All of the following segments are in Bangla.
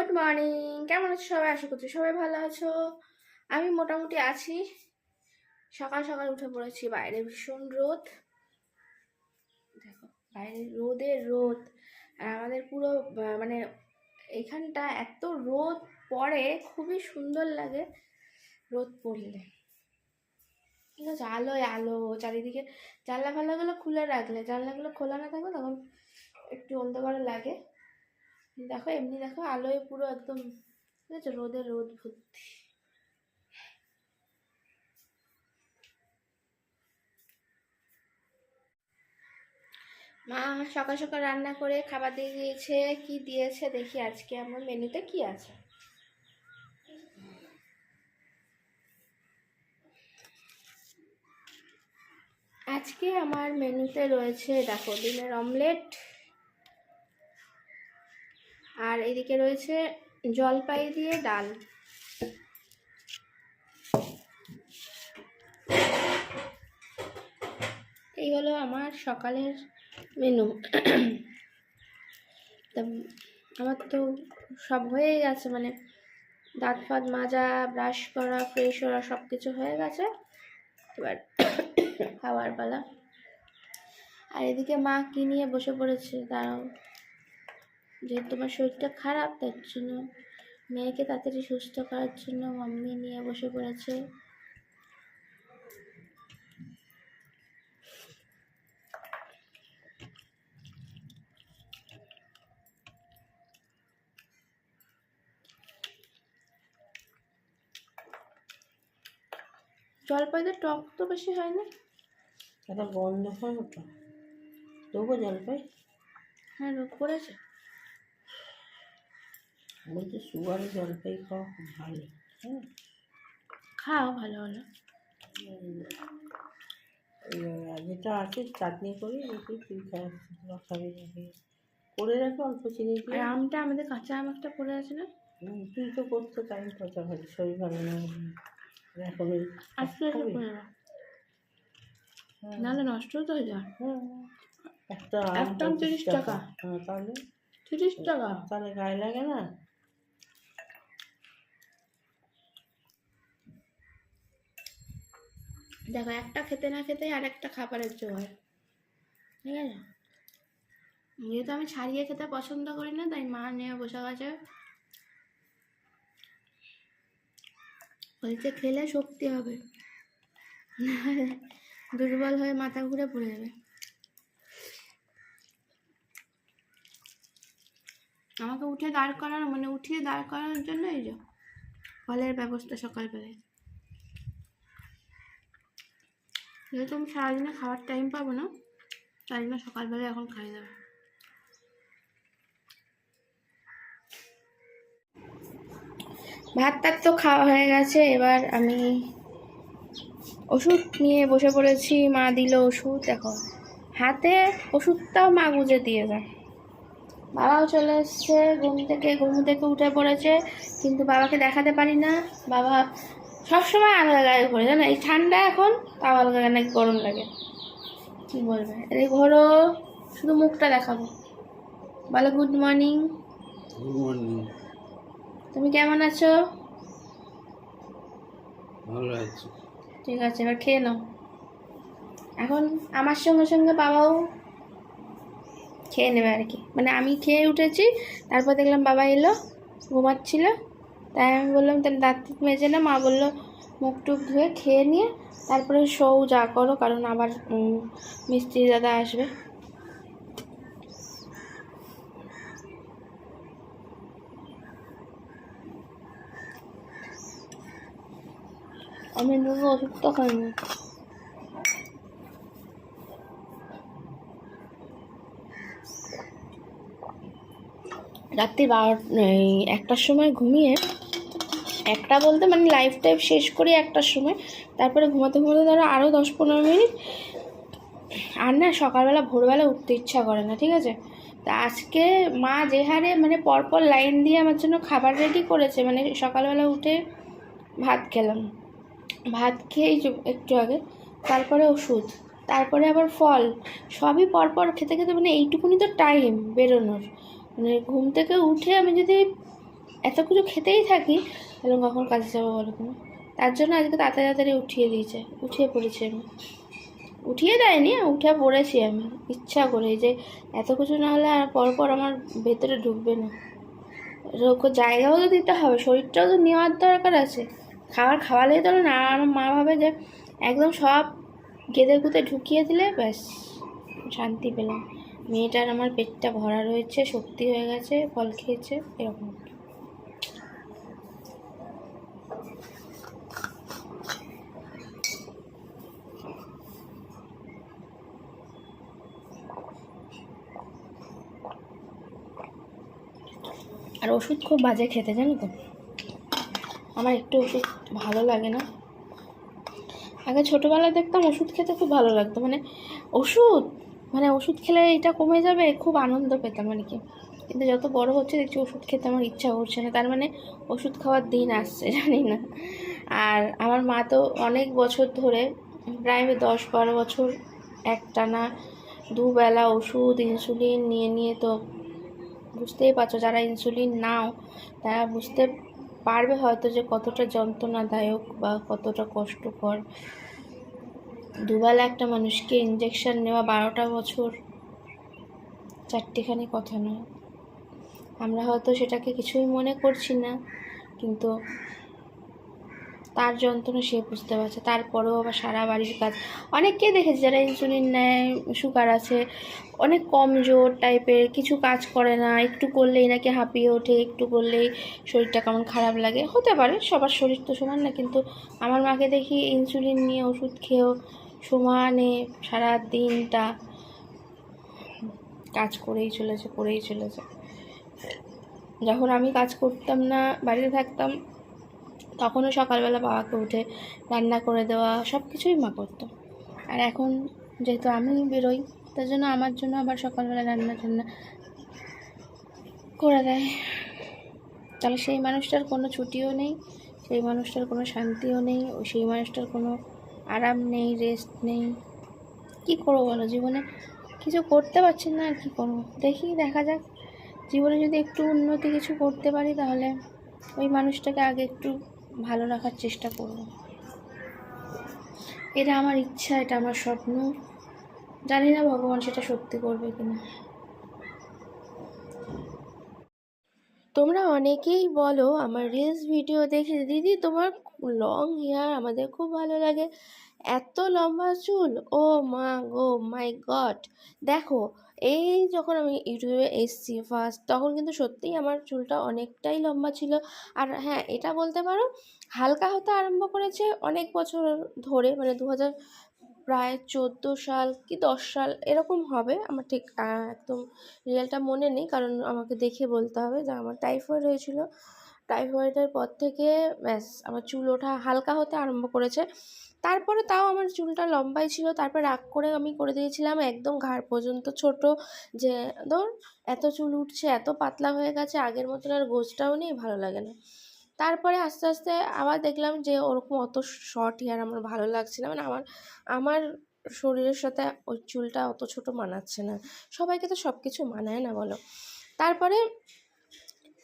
গুড মর্নিং কেমন আছো সবাই? আশা করছি সবাই ভালো আছো। আমি মোটামুটি আছি। সকাল সকাল উঠে পড়েছি। বাইরে ভীষণ রোদ। দেখো, বাইরে রোদের রোদ। আর আমাদের পুরো মানে এখানটা এত রোদ পড়ে, খুবই সুন্দর লাগে রোদ পড়লে। ঠিক আছে আলোয় আলো, চারিদিকে জানলা ফাল্লাগুলো খুলে রাখলে, জানলাগুলো খোলা না থাকবে তখন একটু অন্ধকার লাগে। দেখো, এমনি দেখো আলোয় পুরো একদম, ঠিক আছে, রোদে রোদ ভর্তি। মা সকাল সকাল রান্না করে খাবার দিয়ে দিয়েছে, কি দিয়েছে দেখি আজকে। আমার মেনুতে কি আছে? আজকে আমার মেনুতে রয়েছে, দেখো, ডিমের অমলেট আর এদিকে রয়েছে জলপাই দিয়ে ডাল। এই হলো আমার সকালের মেনু আমার তো সব হয়ে গেছে মানে দাঁত ফাঁত মাজা ব্রাশ করা ফ্রেশ করা সব কিছু হয়ে গেছে। এবার খাওয়ার পালা। আর এদিকে মা কি নিয়ে বসে পড়েছে? দাঁড়াও। যে তোমার শরীরটা খারাপ তার জন্য মেয়েকে তাড়াতাড়ি সুস্থ করার জন্য মাম্মি নিয়ে বসে পড়েছে। জলপাইতে টক তো বেশি হয় না একটা গন্ধ হয় ওটা। দেবো জলপাই? হ্যাঁ রোগ করেছে। বলছি সুগারে জলপাই খাওয়া খুব ভালো হ্যাঁ। খাও ভালো হলো এই যেটা আছে চাটনি করে দেখি তুই খাবি নাকি করে রাখো অল্প চিনি দিয়ে। আমটা আমাদের কাঁচা আম একটা পড়ে আছে না? তুই তো করতে টাইম কথা ভালো শরীর ভালো না এখন আজকে হ্যাঁ। নাহলে নষ্ট তো হয়ে যায় হ্যাঁ। একটা একটা তিরিশ টাকা। হ্যাঁ তাহলে? তিরিশ টাকা? তাহলে গায়ে লাগে না? দেখো, একটা খেতে না খেতে আর একটা খাবারের জোগাড়। ঠিক আছে? যেহেতু আমি ছাড়িয়ে খেতে পছন্দ করি না, তাই মা নিয়ে বসে গেছে। বলছে, খেলে শক্তি হবে। দুর্বল হয়ে মাথা ঘুরে পড়ে যাবে। আমাকে উঠে দাঁড় করানো মানে উঠিয়ে দাঁড় করানোর জন্য এই যে ফলের ব্যবস্থা সকালবেলায়। যেহেতু আমি সারাদিনে খাওয়ার টাইম পাবো না, তাই জন্য সকালবেলা এখন খাই দেবে। ভাত টাত তো খাওয়া হয়ে গেছে, এবার আমি ওষুধ নিয়ে বসে পড়েছি, মা দিল ওষুধ, দেখো। হাতে ওষুধটাও মা গুঁজে দিয়ে যায় বাবাও চলে এসছে, ঘুম থেকে ঘুম থেকে উঠে পড়েছে, কিন্তু বাবাকে দেখাতে পারি না। বাবা সবসময় আলাদা গায়ে ঘোরে জানো? এই ঠান্ডা এখন তাও আলাদা নাকি গরম লাগে। কি বলবে? এই ঘোরো শুধু মুখটা দেখাবো। বলো গুড মর্নিং গুড মর্নিং তুমি কেমন আছো? ভালো আছি। ঠিক আছে এবার খেয়ে নাও। এখন আমার সঙ্গে সঙ্গে বাবাও খেয়ে নেবে আর কি। মানে আমি খেয়ে উঠেছি তারপর দেখলাম বাবা এলো ঘুমাচ্ছিল। তাই আমি বললাম, তাহলে দাঁত মেজে না। মা বলল, মুখ টুক ধুয়ে খেয়ে নিয়ে তারপরে শোও যা করো, কারণ আবার মিস্ত্রি দাদা আসবে। আমি নুনো ওষুধটা খাইনি রাত্রি বারো একটার সময় ঘুমিয়ে একটা বলতে মানে লাইফ টাইম শেষ করি একটার সময়। তারপরে ঘুমাতে ঘুমাতে ধরো আরও দশ পনেরো মিনিট। আর না, সকালবেলা, ভোরবেলা উঠতে ইচ্ছা করে না, ঠিক আছে? তা আজকে মা যে হারে মানে পরপর লাইন দিয়ে আমার জন্য খাবার রেডি করেছে মানে সকালবেলা উঠে ভাত খেলাম। ভাত খেয়েই একটু আগে, তারপরে ওষুধ, তারপরে আবার ফল, সবই পরপর খেতে খেতে মানে এইটুকুনি তো টাইম বেরোনোর। মানে ঘুম থেকে উঠে আমি যদি এত কিছু খেতেই থাকি তাহলে কখন কাজে যাব বলো তুমি? তার জন্য আজকে তাড়াতাড়ি তাড়াতাড়ি উঠিয়ে দিয়েছে। উঠিয়ে পড়েছি আমি উঠিয়ে দেয়নি, উঠে পড়েছি আমি। ইচ্ছা করে যে এত কিছু না হলে আর পরপর আমার ভেতরে ঢুকবে না। ওকে জায়গাও তো দিতে হবে, শরীরটাও তো নেওয়ার দরকার আছে। খাবার খাওয়ালেই তো না, আমার মা ভাবে যে একদম সব গেদে গুঁতে ঢুকিয়ে দিলে ব্যাস, শান্তি পেলাম। মেয়েটার আমার পেটটা ভরা রয়েছে, শক্তি হয়ে গেছে, ফল খেয়েছে, এরকম। আর ওষুধ খুব বাজে খেতে, জানো তো। আমার একটু ওষুধ ভালো লাগে না। আগে ছোটোবেলায় দেখতাম ওষুধ খেতে খুব ভালো লাগতো। মানে ওষুধ মানে ওষুধ খেলে এটা কমে যাবে, খুব আনন্দ পেতাম আর কি। কিন্তু যত বড় হচ্ছে দেখছি ওষুধ খেতে আমার ইচ্ছা করছে না। তার মানে ওষুধ খাওয়ার দিন আসছে, জানি না। আর আমার মা তো অনেক বছর ধরে, প্রায় দশ বারো বছর একটানা দুবেলা ওষুধ, ইনসুলিন নিয়ে নিয়ে তো বুঝতেই পারছ, যারা ইনসুলিন নাও, তারা বুঝতে পারবে হয়তো যে কতটা যন্ত্রণাদায়ক বা কতটা কষ্টকর। দুবেলা একটা মানুষকে ইঞ্জেকশন নেওয়া বারোটা বছর, চারটেখানি কথা নয়। আমরা হয়তো সেটাকে কিছুই মনে করছি না, কিন্তু তার যন্ত্রণা সে বুঝতে পারছে। তারপরেও আবার সারা বাড়ির কাজ। অনেককে দেখেছি যারা ইনসুলিন নেয় সুগার আছে, অনেক কমজোর টাইপের কিছু কাজ করে না, একটু করলেই নাকি হাঁপিয়ে ওঠে, একটু করলেই শরীরটা কেমন খারাপ লাগে। হতে পারে, সবার শরীর তো সমান না, কিন্তু আমার মাকে দেখি ইনসুলিন নিয়ে ওষুধ খেয়েও সমানে সারা দিনটা কাজ করেই চলেছে করেই চলেছে। যখন আমি কাজ করতাম না, বাড়িতে থাকতাম তখনও সকালবেলা বাবাকে উঠে রান্না করে দেওয়া সব কিছুই মা করতো। আর এখন যেহেতু আমি বেরোই, তার জন্য আমার জন্য আবার সকালবেলা রান্না টান্না করে দেয়। তাহলে সেই মানুষটার কোনো ছুটিও নেই, সেই মানুষটার কোনো শান্তিও নেই, ও সেই মানুষটার কোনো আরাম নেই রেস্ট নেই। কী করব বলো? জীবনে কিছু করতে পারছি না আর কী করব? দেখি, দেখা যাক। জীবনে যদি একটু উন্নতি কিছু করতে পারি তাহলে ওই মানুষটাকে আগে একটু ভালো রাখার চেষ্টা করব। এটা আমার ইচ্ছা, এটা আমার স্বপ্ন। জানি না ভগবান সেটা সত্যি করবে কিনা। তোমরা অনেকেই বলো আমার রিলস ভিডিও দেখে, দিদি, তোমার লং হেয়ার আমাদের খুব ভালো লাগে। এত লম্বা চুল? ও মা গো মাই গড দেখো এই যখন আমি ইউটিউবে এসছি ফার্স্ট তখন কিন্তু সত্যিই আমার চুলটা অনেকটাই লম্বা ছিল। আর হ্যাঁ এটা বলতে পারো, হালকা হতে আরম্ভ করেছে অনেক বছর ধরে মানে দু হাজার প্রায় চোদ্দ সাল কি দশ সাল এরকম হবে, আমার ঠিক একদম রিয়েলটা মনে নেই। কারণ আমাকে দেখে বলতে হবে যে আমার টাইফয়েড হয়েছিল। টাইফয়েডের পর থেকে ব্যাস, আমার চুল ওঠা হালকা হতে আরম্ভ করেছে। তারপরে তাও আমার চুলটা লম্বাই ছিল। তারপর রাগ করে আমি করে দিয়েছিলাম একদম ঘাড় পর্যন্ত ছোট যে, ধর, এত চুল উঠছে, এত পাতলা হয়ে গেছে, আগের মতন আর গোছটাও নেই, ভালো লাগে না। তারপরে আস্তে আস্তে আবার দেখলাম যে, ওরকম অত শর্ট হেয়ার আমার ভালো লাগছে না। মানে আমার আমার শরীরের সাথে ওই চুলটা অত ছোট মানাচ্ছে না। সবাইকে তো সব কিছু মানায় না, বলো। তারপরে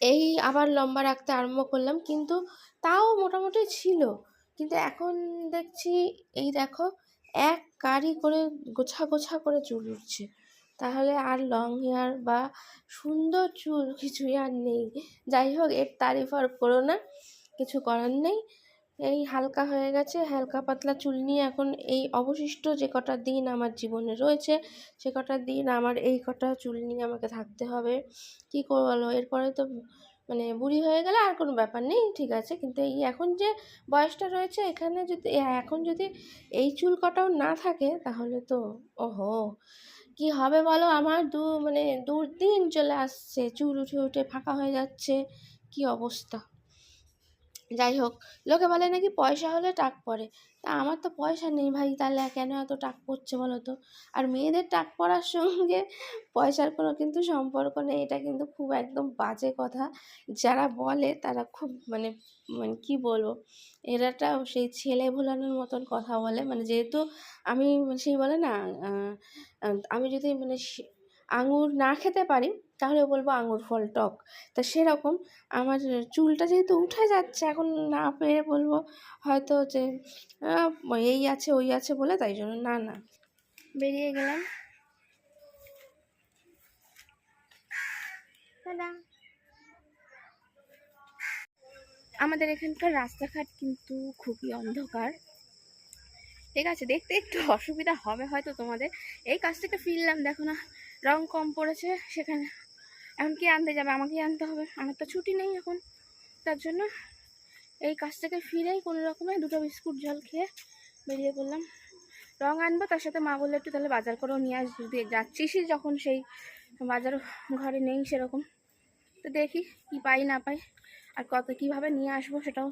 এই আবার লম্বা রাখতে আরম্ভ করলাম। কিন্তু তাও মোটামুটি ছিল। কিন্তু এখন দেখছি, এই দেখো, এক কারি করে গোছা গোছা করে চুল উঠছে। তাহলে আর লং হেয়ার বা সুন্দর চুল কিছুই আর নেই। যাই হোক, এর তারিফ আর করো না, কিছু করার নেই। এই হালকা হয়ে গেছে, হালকা পাতলা চুল নিয়ে এখন এই অবশিষ্ট যে কটা দিন আমার জীবনে রয়েছে, সে কটা দিন আমার এই কটা চুল নিয়ে আমাকে থাকতে হবে। কী করব এরপরে তো মানে বুড়ি হয়ে গেলে আর কোনো ব্যাপার নেই, ঠিক আছে। কিন্তু এই এখন যে বয়সটা রয়েছে, এখানে যদি এখন যদি এই চুল কটাও না থাকে, তাহলে তো ওহো, কি হবে বলো? আমার দু মানে দুর্দিন চলে আসছে, চুল উঠে উঠে ফাঁকা হয়ে যাচ্ছে, কি অবস্থা? যাই হোক, লোকে বলে নাকি পয়সা হলে টাক পড়ে। তা আমার তো পয়সা নেই ভাই, তাহলে কেন এত টাক পড়ছে বলো তো? আর মেয়েদের টাক পড়ার সঙ্গে পয়সার কোনো কিন্তু সম্পর্ক নেই, এটা কিন্তু খুব একদম বাজে কথা। যারা বলে তারা খুব মানে মানে কী বলব? এরাটা সেই ছেলে ভোলানোর মতন কথা বলে। মানে যেহেতু আমি, সেই বলে না আমি যদি মানে আঙুর না খেতে পারি তাহলে বলব আঙুর ফল টক। তা সেরকম আমার চুলটা যেহেতু উঠে যাচ্ছে, এখন না পেরে বলব হয়তো যে এই আছে, ওই আছে বলে তাই জন্য না না। বেরিয়ে গেলাম। আমাদের এখানকার রাস্তাঘাট কিন্তু খুবই অন্ধকার। ঠিক আছে, দেখতে একটু অসুবিধা হবে হয়তো তোমাদের। এই কাজ থেকে ফিরলাম, দেখো না, রং কম পড়েছে, সেখানে এখন কি আনতে যাবে, আমাকেই আনতে হবে। আমার তো ছুটি নেই এখন। তার জন্য এই কাজ থেকে ফিরেই কোনো রকমে দুটো বিস্কুট জল খেয়ে বেরিয়ে পড়লাম। রং আনব, তার সাথে মা বলল, একটু তাহলে বাজার করেও নিয়ে আসবি দিয়ে যাচ্ছিসই যখন সেই বাজার ঘরে নেই সেরকম। তো দেখি কি পাই, না পাই, আর কত কীভাবে নিয়ে আসব সেটাও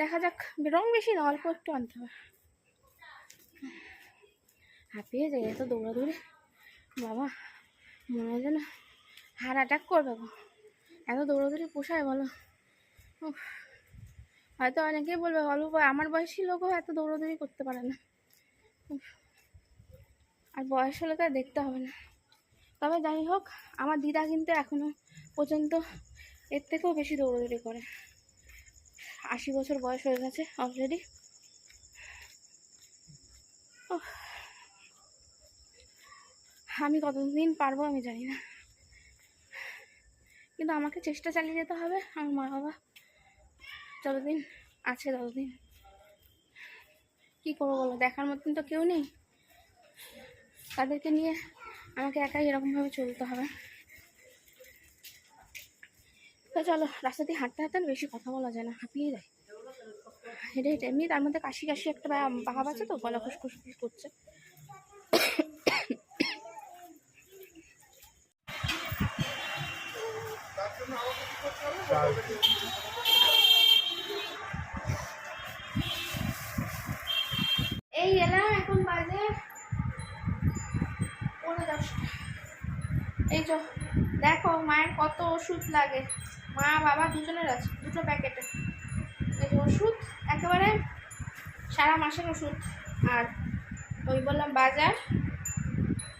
দেখা যাক। রং বেশি না, অল্প একটু আনতে হবে। হাঁপিয়ে যায় এত দৌড়াদৌড়ি। বাবা, মনে হয় যেন হার্ট অ্যাটাক করবে এত দৌড়াদৌড়ি পোষায় বলো। হয়তো অনেকেই বলবে অল্প আমার বয়সী লোকও এত দৌড়াদৌড়ি করতে পারে না। আর বয়স হলে তো দেখতে হবে না। তবে যাই হোক, আমার দিদা কিন্তু এখনও পর্যন্ত এর থেকেও বেশি দৌড়াদৌড়ি করে। আশি বছর বয়স হয়ে গেছে অলরেডি আমি কতদিন পারব আমি জানি না। কিন্তু আমাকে চেষ্টা চালিয়ে যেতে হবে আমার মা বাবা। যতদিন আছে ততদিন। কী করব বলো? দেখার মতন তো কেউ নেই। তাদেরকে নিয়ে আমাকে একাই এরকমভাবে চলতে হবে। তো চলো, রাস্তা দিয়ে হাঁটতে হাঁটতে বেশি কথা বলা যায় না, হাঁপিয়ে যায় হেঁটে হেঁটে, এমনি তার মধ্যে কাশি কাশি একটা ভাব আছে তো, গলা খুসখুস করছে। এই এলাম এখন বাজে পনেরো দশটা। এই তো, দেখো মায়ের কত ওষুধ লাগে। মা, বাবা দুজনের আছে, দুটো প্যাকেটে। এই যে ওষুধ, একেবারে সারা মাসের ওষুধ। আর ওই বললাম বাজার।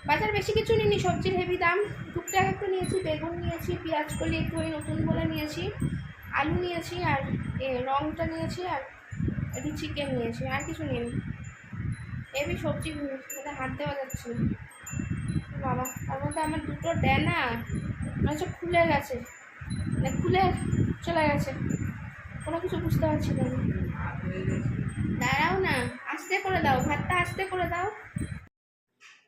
বাজার বেশি কিছু নিইনি, সবজির হেভি দাম। টুকটাক একটু নিয়েছি, বেগুন নিয়েছি, পেঁয়াজ কলি একটু ওই নতুন বলে নিয়েছি, আলু নিয়েছি আর রংটা নিয়েছি আর একটু চিকেন নিয়েছি, আর কিছু নিইনি। হেভি সবজি মানে হাত দেওয়া যাচ্ছে বাবা তার মধ্যে আমার দুটো মনে হচ্ছে খুলে গেছে। মানে খুলে চলে গেছে। কোনো কিছু বুঝতে পারছি না। দাঁড়াও না, আস্তে করে দাও, ভাতটা আস্তে করে দাও।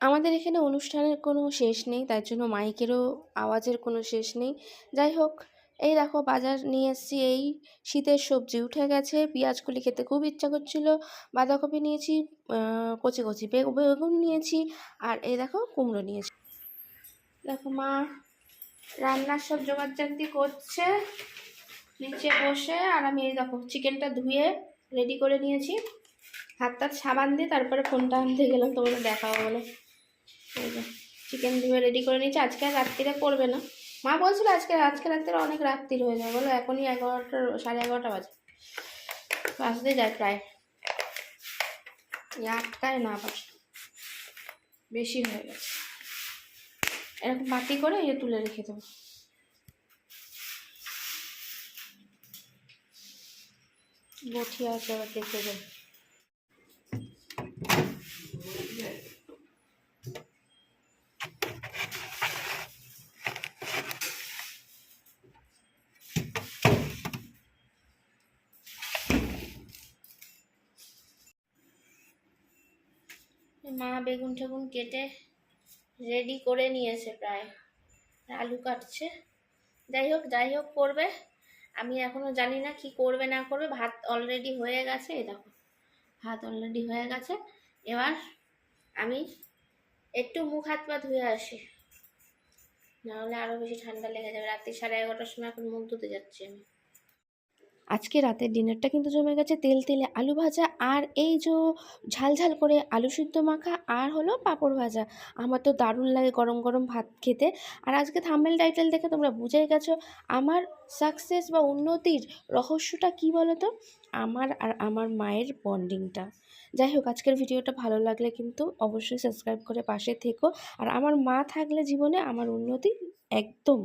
আমাদের এখানে অনুষ্ঠানের কোনো শেষ নেই, তার জন্য মাইকেরও আওয়াজের কোনো শেষ নেই। যাই হোক, এই দেখো বাজার নিয়ে এসেছি, এই শীতের সবজি। উঠে গেছে, পেঁয়াজগুলি খেতে খুব ইচ্ছা করছিল, বাঁধাকপি নিয়েছি কচি কচি বেগুন নিয়েছি, আর এই দেখো কুমড়ো নিয়েছি। দেখো মা রান্নার সব জোগাড় জান্তি করছে, নিচে বসে, আর আমি এই দেখো চিকেনটা ধুয়ে রেডি করে নিয়েছি। হাত সাবান দিয়ে তারপরে ফোনটা আনতে গেলাম, তোমাদের দেখাবো বলে। চিকেন ধুয়ে রেডি করে নিয়েছি। আজকে আর রাত্রিরে করবে না। মা বলছিল আজকে আজকে রাত্রিরে অনেক রাত্রির হয়ে যাবে। বলো, এখনই এগারোটা, সাড়ে এগারোটা বাজে। বাজতে যায় প্রায়। আটটায় না বাজে বেশি হয়ে গেছে। এরকম বাটি করে ইয়ে তুলে রেখে দেবো। বটি আছে দেখে দেবো মা বেগুন টেগুন কেটে রেডি করে নিয়েছে প্রায়। আলু কাটছে। যাই হোক যাই হোক করবে। আমি এখনও জানি না কি করবে, না করবে। ভাত অলরেডি হয়ে গেছে, এই দেখো। ভাত অলরেডি হয়ে গেছে। এবার আমি একটু মুখ হাত পা ধুয়ে আসি। নাহলে আরও বেশি ঠান্ডা লেগে যাবে। রাত্রি সাড়ে এগারোটার সময় এখন মুখ ধুতে যাচ্ছি আমি। আজকে রাতের ডিনারটা কিন্তু জমে গেছে তেল তেলে আলু ভাজা আর এই যে ঝাল ঝাল করে আলু সিদ্ধ মাখা আর হলো পাঁপড় ভাজা। আমার তো দারুণ লাগে গরম গরম ভাত খেতে। আর আজকে থাম্বেল টাইটেল দেখে তোমরা বুঝেই গেছো আমার সাকসেস বা উন্নতির রহস্যটা কী বলো তো আমার আর আমার মায়ের বন্ডিংটা যাই হোক, আজকের ভিডিওটা ভালো লাগলে কিন্তু অবশ্যই সাবস্ক্রাইব করে পাশে থেকো। আর আমার মা থাকলে জীবনে আমার উন্নতি একদম